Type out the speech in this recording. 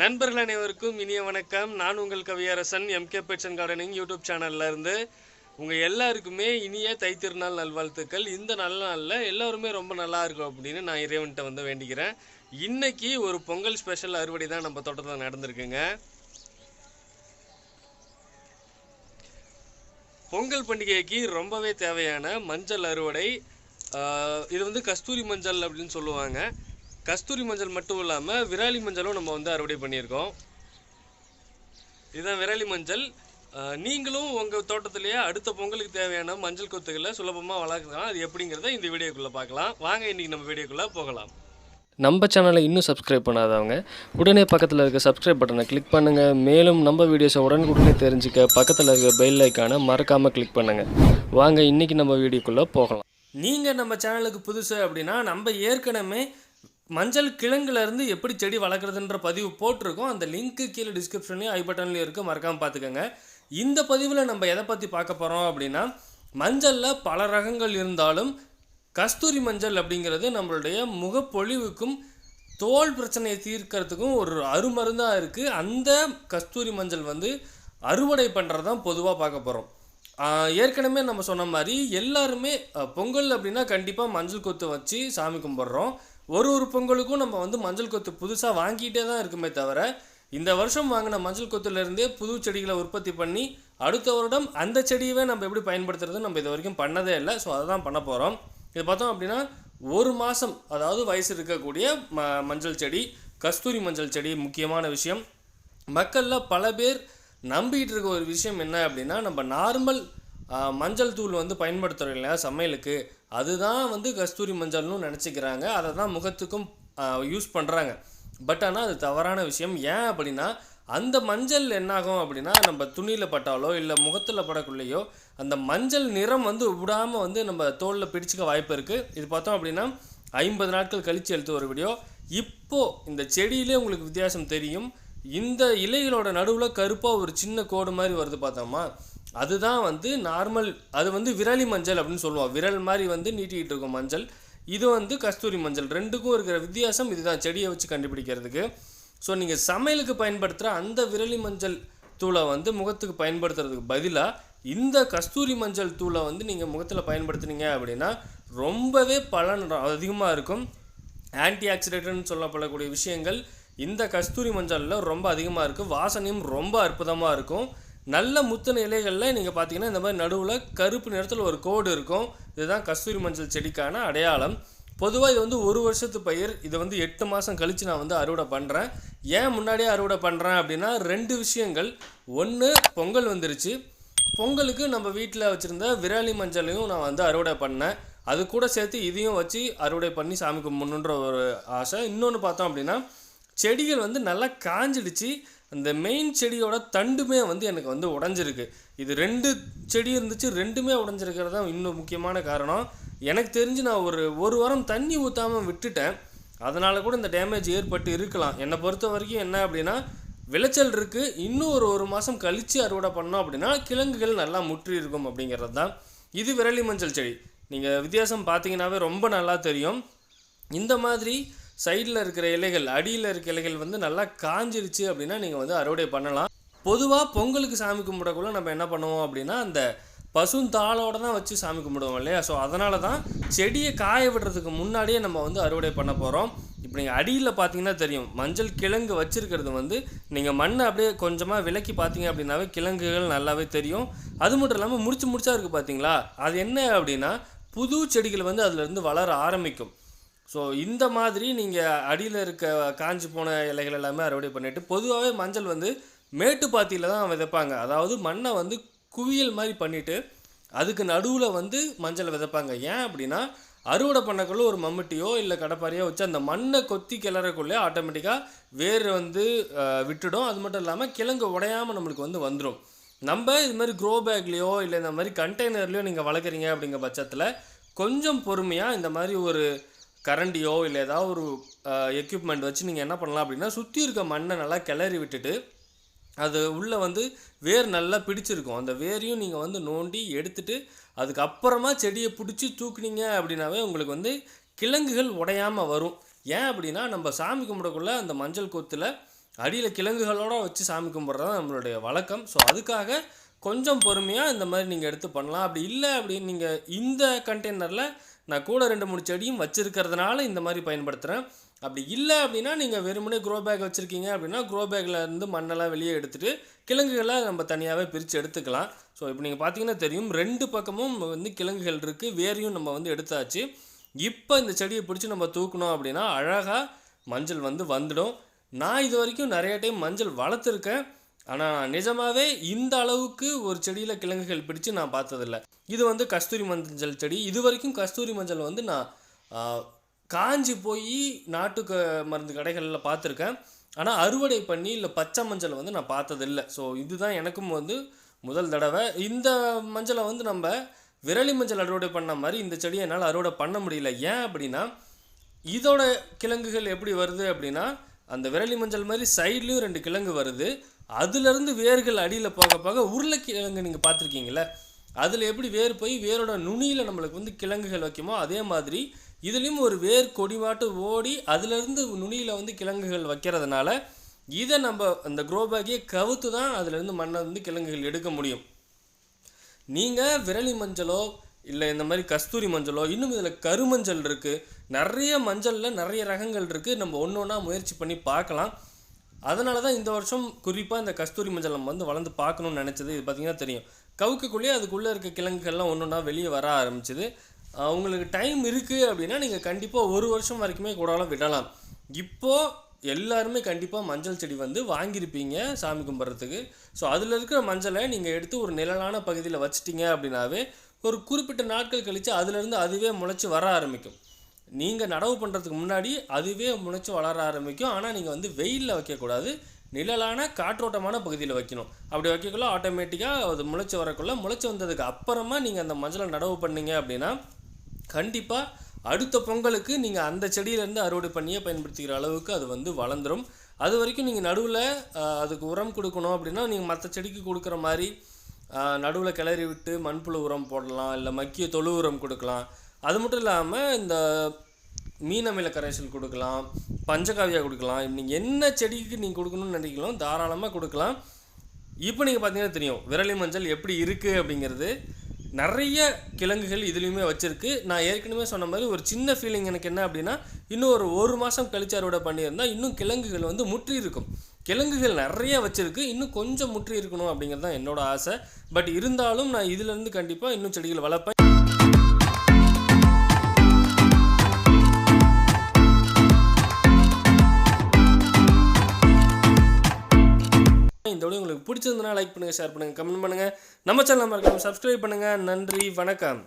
நண்பர்கள் அனைவருக்கும் இனிய வணக்கம். நான் உங்கள் கவியரசன் எம்கே பெட்சன் கார்டனிங் யூடியூப் சேனல்ல இருந்து உங்க எல்லாருக்குமே இனிய தைத்திருநாள் நல்வாழ்த்துக்கள். இந்த நல்ல நாளில் எல்லாருமே ரொம்ப நல்லா இருக்கும் அப்படின்னு நான் இறைவன்கிட்ட வந்து வேண்டிக்கிறேன். இன்னைக்கு ஒரு பொங்கல் ஸ்பெஷல் அறுவடை தான் நம்ம தோட்டத்தில் நடந்திருக்குங்க. பொங்கல் பண்டிகைக்கு ரொம்பவே தேவையான மஞ்சள் அறுவடை இது வந்து கஸ்தூரி மஞ்சள் அப்படின்னு சொல்லுவாங்க. கஸ்தூரி மஞ்சள் மட்டும் இல்லாமல் விராலி மஞ்சளும் நம்ம வந்து அறுவடை பண்ணியிருக்கோம். இதுதான் விராலி மஞ்சள். நீங்களும் உங்கள் தோட்டத்திலேயே அடுத்த பொங்கலுக்கு தேவையான மஞ்சள் கொத்துகளை சுலபமாக வளர்க்கலாம். அது எப்படிங்கிறத இந்த வீடியோக்குள்ளே பார்க்கலாம். வாங்க இன்னைக்கு நம்ம வீடியோக்குள்ளே போகலாம். நம்ம சேனலை இன்னும் சப்ஸ்கிரைப் பண்ணாதவங்க உடனே பக்கத்தில் இருக்க சப்ஸ்கிரைப் பட்டனை கிளிக் பண்ணுங்கள் மேலும் நம்ம வீடியோஸை உடனுக்குடனே தெரிஞ்சுக்க பக்கத்தில் இருக்க பெல் ஐக்கானை மறக்காமல் கிளிக் பண்ணுங்கள் வாங்க இன்றைக்கி நம்ம வீடியோக்குள்ளே போகலாம். நீங்கள் நம்ம சேனலுக்கு புதுசு அப்படின்னா நம்ம ஏற்கனவே மஞ்சள் கிழங்குலேருந்து எப்படி செடி வளர்க்குறதுன்ற பதிவு போட்டிருக்கோம். அந்த லிங்க்கு கீழே டிஸ்கிரிப்ஷன்லேயும் ஐ பட்டன்லேயும் இருக்குது மறக்காமல் பார்த்துக்கோங்க இந்த பதிவில் நம்ம எதை பற்றி பார்க்க போகிறோம் அப்படின்னா மஞ்சளில் பல ரகங்கள் இருந்தாலும் கஸ்தூரி மஞ்சள் அப்படிங்கிறது நம்மளுடைய முகப்பொழிவுக்கும் தோல் பிரச்சனையை தீர்க்கிறதுக்கும் ஒரு அருமருந்தாக இருக்குது அந்த கஸ்தூரி மஞ்சள் வந்து அறுவடை பண்ணுறது தான் பொதுவாக பார்க்க போகிறோம் ஏற்கனவே நம்ம சொன்ன மாதிரி எல்லாருமே பொங்கல் அப்படின்னா கண்டிப்பாக மஞ்சள் கொத்து வச்சு சாமி கும்பிட்றோம். ஒரு ஒரு பொங்கலுக்கும் நம்ம வந்து மஞ்சள் கொத்து புதுசாக வாங்கிட்டே தான் இருக்குமே தவிர இந்த வருஷம் வாங்கின மஞ்சள் கொத்துலேருந்தே புது செடிகளை உற்பத்தி பண்ணி அடுத்த வருடம் அந்த செடியவே நம்ம எப்படி பயன்படுத்துறது நம்ம இது வரைக்கும் பண்ணதே இல்லை. ஸோ அதை தான் பண்ண போகிறோம் இது பார்த்தோம் அப்படின்னா ஒரு மாதம் அதாவது வயசு இருக்கக்கூடிய ம மஞ்சள் செடி கஸ்தூரி மஞ்சள் செடி முக்கியமான விஷயம். மக்களில் பல பேர் நம்பிக்கிட்டு இருக்க ஒரு விஷயம் என்ன அப்படின்னா நம்ம நார்மல் மஞ்சள் தூள் வந்து பயன்படுத்துகிறோம் இல்லையா சமையலுக்கு. அதுதான் வந்து கஸ்தூரி மஞ்சள்னு நினச்சிக்கிறாங்க. அதை தான் முகத்துக்கும் யூஸ் பண்ணுறாங்க பட் ஆனால் அது தவறான விஷயம். ஏன் அப்படின்னா அந்த மஞ்சள் என்னாகும் அப்படின்னா நம்ம துணியில் பட்டாலோ இல்லை முகத்தில் படக்குள்ளேயோ அந்த மஞ்சள் நிறம் வந்து விடாமல் வந்து நம்ம தோலில் பிடிச்சிக்க வாய்ப்பு இருக்குது இது பார்த்தோம் அப்படின்னா ஐம்பது நாட்கள் கழித்து எழுத்து ஒரு வீடியோ இப்போ இந்த செடியிலே உங்களுக்கு வித்தியாசம் தெரியும். இந்த இலைகளோட நடுவில் கருப்பாக ஒரு சின்ன கோடு மாதிரி வருது பார்த்தோமா? அதுதான் வந்து நார்மல் அது வந்து விரலி மஞ்சள் அப்படின்னு சொல்லுவோம். விரல் மாதிரி வந்து நீட்டிக்கிட்டு இருக்கும் மஞ்சள். இது வந்து கஸ்தூரி மஞ்சள். ரெண்டுக்கும் இருக்கிற வித்தியாசம் இதுதான் செடியை வச்சு கண்டுபிடிக்கிறதுக்கு. ஸோ நீங்கள் சமையலுக்கு பயன்படுத்துகிற அந்த விரலி மஞ்சள் தூளை வந்து முகத்துக்கு பயன்படுத்துறதுக்கு பதிலாக இந்த கஸ்தூரி மஞ்சள் தூளை வந்து நீங்கள் முகத்தில் பயன்படுத்துனீங்க அப்படின்னா ரொம்பவே பலன் அதிகமாக இருக்கும். ஆன்டி ஆக்சிடென்ட்னு சொல்லப்படக்கூடிய விஷயங்கள் இந்த கஸ்தூரி மஞ்சளில் ரொம்ப அதிகமாக இருக்குது வாசனையும் ரொம்ப அற்புதமாக இருக்கும். நல்ல முத்தின இலைகளில் நீங்கள் பார்த்தீங்கன்னா இந்த மாதிரி நடுவில் கருப்பு நிறத்தில் ஒரு கோடு இருக்கும். இதுதான் கஸ்தூரி மஞ்சள் செடிக்கான அடையாளம். பொதுவாக இது வந்து ஒரு வருஷத்து பயிர். இதை வந்து எட்டு மாதம் கழித்து நான் வந்து அறுவடை பண்ணுறேன் ஏன் முன்னாடியே அறுவடை பண்ணுறேன் அப்படின்னா ரெண்டு விஷயங்கள். ஒன்று பொங்கல் வந்துருச்சு. பொங்கலுக்கு நம்ம வீட்டில் வச்சுருந்த விராலி மஞ்சளையும் நான் வந்து அறுவடை பண்ணேன். அது கூட சேர்த்து இதையும் வச்சு அறுவடை பண்ணி சாமி கும்பிடணுன்ற ஒரு ஆசை. இன்னொன்று பார்த்தோம் அப்படின்னா செடிகள் வந்து நல்லா காஞ்சிடுச்சு. அந்த மெயின் செடியோட தண்டுமே வந்து எனக்கு வந்து உடஞ்சிருக்கு. இது ரெண்டு செடி இருந்துச்சு ரெண்டுமே உடஞ்சிருக்கிறது தான் இன்னும் முக்கியமான காரணம். எனக்கு தெரிஞ்சு நான் ஒரு ஒரு வாரம் தண்ணி ஊற்றாமல் விட்டுட்டேன். அதனால் கூட இந்த டேமேஜ் ஏற்பட்டு இருக்கலாம். என்னை பொறுத்த வரைக்கும் என்ன அப்படின்னா விளைச்சல் இருக்குது இன்னும் ஒரு ஒரு மாதம் கழித்து அறுவடை பண்ணோம் அப்படின்னா கிழங்குகள் நல்லா முற்றி இருக்கும் அப்படிங்கிறது தான். இது விரலி மஞ்சள் செடி. நீங்கள் வித்தியாசம் பார்த்தீங்கன்னாவே ரொம்ப நல்லா தெரியும். இந்த மாதிரி சைடில் இருக்கிற இலைகள் அடியில் இருக்க இலைகள் வந்து நல்லா காஞ்சிருச்சு அப்படின்னா நீங்கள் வந்து அறுவடை பண்ணலாம். பொதுவாக பொங்கலுக்கு சாமி கும்பிடக்குள்ள நம்ம என்ன பண்ணுவோம் அப்படின்னா அந்த பசுந்தாளோடு தான் வச்சு சாமி கும்பிடுவோம் இல்லையா? ஸோ அதனால தான் செடியை காய விடுறதுக்கு முன்னாடியே நம்ம வந்து அறுவடை பண்ண போகிறோம் இப்போ நீங்கள் அடியில் பார்த்தீங்கன்னா தெரியும் மஞ்சள் கிழங்கு வச்சுருக்கிறது வந்து நீங்கள் மண்ணை அப்படியே கொஞ்சமாக விலக்கி பார்த்தீங்க அப்படின்னாவே கிழங்குகள் நல்லாவே தெரியும். அது மட்டும் இல்லாமல் முடிச்சு முடிச்சா இருக்குது பார்த்தீங்களா அது என்ன அப்படின்னா புது செடிகள் வந்து அதுலேருந்து வளர ஆரம்பிக்கும். ஸோ இந்த மாதிரி நீங்கள் அடியில் இருக்க காஞ்சி போன இலைகள் எல்லாமே அறுவடை பண்ணிட்டு பொதுவாகவே மஞ்சள் வந்து மேட்டுப்பாத்தியில் தான் விதைப்பாங்க. அதாவது மண்ணை வந்து குவியல் மாதிரி பண்ணிவிட்டு அதுக்கு நடுவில் வந்து மஞ்சள் விதைப்பாங்க. ஏன் அப்படின்னா அறுவடை பண்ணக்குள்ள ஒரு மம்முட்டியோ இல்லை கடப்பாரையோ வச்சு அந்த மண்ணை கொத்தி கிளறக்குள்ளே ஆட்டோமேட்டிக்காக வேர் வந்து விட்டுடும். அது மட்டும் இல்லாமல் கிழங்கு உடையாமல் நம்மளுக்கு வந்து வந்துடும் நம்ம இது மாதிரி க்ரோ பேக்லேயோ இல்லை இந்த மாதிரி கண்டெய்னர்லேயோ நீங்கள் வளர்க்குறீங்க அப்படிங்கிற பட்சத்தில் கொஞ்சம் பொறுமையாக இந்த மாதிரி ஒரு கரண்டியோ இல்லை ஏதாவது ஒரு எக்யூப்மெண்ட் வச்சு நீங்கள் என்ன பண்ணலாம் அப்படின்னா சுற்றி இருக்க மண்ணை நல்லா கிளறி விட்டுட்டு அது உள்ளே வந்து வேர் நல்லா பிடிச்சிருக்கும். அந்த வேரையும் நீங்கள் வந்து நோண்டி எடுத்துட்டு அதுக்கப்புறமா செடியை பிடிச்சி தூக்குனீங்க அப்படின்னாவே உங்களுக்கு வந்து கிழங்குகள் உடையாமல் வரும். ஏன் அப்படின்னா நம்ம சாமி கும்பிடக்குள்ள அந்த மஞ்சள் கொத்தில் அடியில் கிழங்குகளோடு வச்சு சாமி கும்பிட்றது தான் நம்மளுடைய வழக்கம். ஸோ அதுக்காக கொஞ்சம் பொறுமையாக இந்த மாதிரி நீங்கள் எடுத்து பண்ணலாம். அப்படி இல்லை அப்படின்னு நீங்கள் இந்த கண்டெய்னரில் நான் கூட ரெண்டு மூணு செடியும் வச்சுருக்கிறதுனால இந்த மாதிரி பயன்படுத்துகிறேன் அப்படி இல்லை அப்படின்னா நீங்கள் வெறுமனே க்ரோ பேக் வச்சுருக்கீங்க அப்படின்னா க்ரோ பேக்கில் இருந்து மண்ணெல்லாம் வெளியே எடுத்துகிட்டு கிழங்குகளை நம்ம தனியாகவே பிரித்து எடுத்துக்கலாம். ஸோ இப்போ நீங்கள் பார்த்தீங்கன்னா தெரியும் ரெண்டு பக்கமும் வந்து கிழங்குகள் இருக்குது வேரையும் நம்ம வந்து எடுத்தாச்சு. இப்போ இந்த செடியை பிடிச்சி நம்ம தூக்கணும் அப்படின்னா அழகாக மஞ்சள் வந்து வந்துடும். நான் இது வரைக்கும் நிறைய டைம் மஞ்சள் வளர்த்துருக்கேன். ஆனால் நிஜமாகவே இந்த அளவுக்கு ஒரு செடியில் கிழங்குகள் பிடிச்சு நான் பார்த்ததில்ல. இது வந்து கஸ்தூரி மஞ்சள் செடி. இது வரைக்கும் கஸ்தூரி மஞ்சள் வந்து நான் காஞ்சி போய் நாட்டு க- மருந்து கடைகளில் பார்த்துருக்கேன். ஆனால் அறுவடை பண்ணி இல்லை பச்சை மஞ்சள் வந்து நான் பார்த்ததில்ல. ஸோ இதுதான் எனக்கும் வந்து முதல் தடவை. இந்த மஞ்சளை வந்து நம்ம விரலி மஞ்சள் அறுவடை பண்ண மாதிரி இந்த செடியை என்னால் அறுவடை பண்ண முடியல. ஏன் அப்படின்னா இதோட கிழங்குகள் எப்படி வருது அப்படின்னா அந்த விரலி மஞ்சள் மாதிரி சைட்லேயும் ரெண்டு கிழங்கு வருது. அதுலேருந்து வேர்கள் அடியில் போக போக உருளைக்கிழங்கு நீங்கள் பார்த்துருக்கீங்களே அதில் எப்படி வேர் போய் வேரோட நுனியில் நம்மளுக்கு வந்து கிழங்குகள் வைக்குமோ அதே மாதிரி இதுலேயும் ஒரு வேர் கொடிமாட்டு ஓடி அதுலேருந்து நுனியில் வந்து கிழங்குகள் வைக்கிறதுனால இதை நம்ம அந்த க்ரோ கவுத்து தான் அதுலேருந்து மண்ணை வந்து கிழங்குகள் எடுக்க முடியும். நீங்கள் விரலி மஞ்சளோ இல்லை இந்த மாதிரி கஸ்தூரி மஞ்சளோ இன்னும் இதில் கருமஞ்சள் இருக்குது நிறைய மஞ்சளில் நிறைய ரகங்கள் இருக்குது நம்ம ஒன்று ஒன்றா முயற்சி பண்ணி பார்க்கலாம். அதனால தான் இந்த வருஷம் குறிப்பாக இந்த கஸ்தூரி மஞ்சள் நம்ம வந்து வளர்ந்து பார்க்கணும்னு நினச்சது. இது பார்த்திங்கன்னா தெரியும். கவுக்குக்குள்ளேயே அதுக்குள்ளே இருக்க கிழங்குகள்லாம் ஒன்று ஒன்றா வெளியே வர ஆரம்பிச்சிது. உங்களுக்கு டைம் இருக்குது அப்படின்னா நீங்கள் கண்டிப்பாக ஒரு வருஷம் வரைக்குமே கூடலாம் விடலாம். இப்போது எல்லாருமே கண்டிப்பாக மஞ்சள் செடி வந்து வாங்கியிருப்பீங்க சாமி கும்பிட்றதுக்கு. ஸோ அதில் இருக்கிற மஞ்சளை நீங்கள் எடுத்து ஒரு நிழலான பகுதியில் வச்சிட்டிங்க அப்படின்னாவே ஒரு குறிப்பிட்ட நாட்கள் கழித்து அதுலேருந்து அதுவே முளைச்சி வர ஆரம்பிக்கும். நீங்கள் நடவு பண்ணுறதுக்கு முன்னாடி அதுவே முளைச்சி வளர ஆரம்பிக்கும். ஆனால் நீங்கள் வந்து வெயிலில் வைக்கக்கூடாது. நிழலான காற்றோட்டமான பகுதியில் வைக்கணும். அப்படி வைக்கக்குள்ள ஆட்டோமேட்டிக்காக அது முளைச்சி வரக்குள்ள முளைச்சி வந்ததுக்கு அப்புறமா நீங்கள் அந்த மஞ்சளை நடவு பண்ணீங்க அப்படின்னா கண்டிப்பாக அடுத்த பொங்கலுக்கு நீங்கள் அந்த செடியிலேருந்து அறுவடை பண்ணியே பயன்படுத்திக்கிற அளவுக்கு அது வந்து வளர்ந்துரும். அது வரைக்கும் நீங்கள் நடுவில் அதுக்கு உரம் கொடுக்கணும் அப்படின்னா நீங்கள் மற்ற செடிக்கு கொடுக்குற மாதிரி நடுவில் கிளறி விட்டு மண்புழு உரம் போடலாம் இல்லை மக்கிய தொழு உரம் கொடுக்கலாம். அது மட்டும் இல்லாமல் இந்த மீனமில கரைசல் கொடுக்கலாம் பஞ்சகாவியா கொடுக்கலாம். நீங்கள் என்ன செடிக்கு நீங்கள் கொடுக்கணும்னு நினைக்கலாம் தாராளமாக கொடுக்கலாம். இப்போ நீங்கள் பார்த்தீங்கன்னா தெரியும் விரலி மஞ்சள் எப்படி இருக்குது அப்படிங்கிறது. நிறைய கிழங்குகள் இதுலேயுமே வச்சுருக்கு. நான் ஏற்கனவே சொன்ன மாதிரி ஒரு சின்ன ஃபீலிங் எனக்கு என்ன அப்படின்னா இன்னும் ஒரு ஒரு மாதம் கழிச்சு அறுவடை பண்ணியிருந்தால் இன்னும் கிழங்குகள் வந்து முற்றி இருக்கும் கிழங்குகள் நிறைய வச்சிருக்கு. இன்னும் கொஞ்சம் முற்றி இருக்கணும் அப்படிங்கிறது தான் என்னோட ஆசை. பட் இருந்தாலும் நான் இதுலேருந்து கண்டிப்பாக இன்னும் செடிகள் வளர்ப்பேன். இந்த வீடியோ உங்களுக்கு பிடிச்சிருந்தனா லைக் பண்ணுங்கள் ஷேர் பண்ணுங்கள் கமெண்ட் பண்ணுங்கள் நம்ம சேனல் மறக்காமல் சப்ஸ்கிரைப் பண்ணுங்கள் நன்றி வணக்கம்.